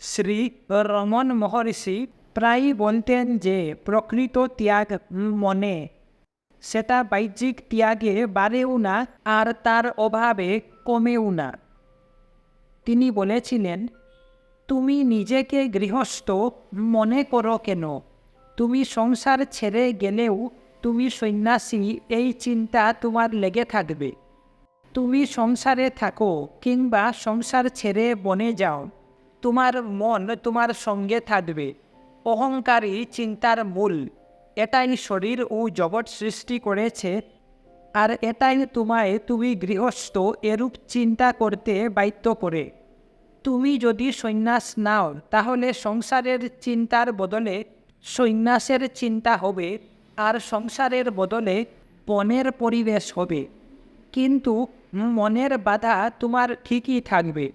শ্রী রমন মহর্ষি প্রায় বলতেন যে, প্রকৃত ত্যাগ মনে। সেটা বাহ্যিক ত্যাগে বাড়েও না, আর তার অভাবে কমেও না। তিনি বলেছিলেন, তুমি নিজেকে গৃহস্থ মনে করো কেন? তুমি সংসার ছেড়ে গেলেও তুমি সন্ন্যাসী, এই চিন্তা তোমার লেগে থাকবে। তুমি সংসারে থাকো কিংবা সংসার ছেড়ে বনে যাও। তোমার মন তোমার সঙ্গে থাকবে। অহংকারী চিন্তার মূল। এটাই শরীর ও জগৎ সৃষ্টি করেছে। আর এটাই তোমায় তুমি গৃহস্থ এরূপ চিন্তা করতে বাধ্য করে। তুমি যদি সন্ন্যাস নাও, তাহলে সংসারের চিন্তার বদলে সন্ন্যাসের চিন্তা হবে আর সংসারের বদলে বনের পরিবেশ হবে। কিন্তু মনের বাধা তোমার ঠিকই থাকবে।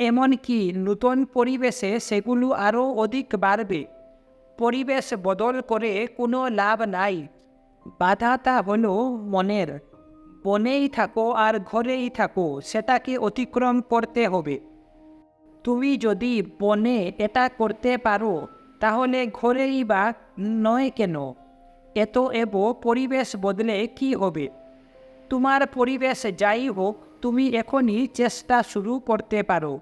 এমনকি নূতন পরিবেশে সেগুলো আরও অধিক বাড়বে। পরিবেশ বদল করে কোনো লাভ নাই বাধাটা হলো মনের। বনেই থাকো আর ঘরেই থাকো, সেটাকে অতিক্রম করতে হবে। তুমি যদি বনে এটা করতে পারো, তাহলে ঘরেই বা নয় কেন? এত এব পরিবেশ বদলে কি হবে? তোমার পরিবেশ যাই হোক, তুমি এখনই চেষ্টা শুরু করতে পারো।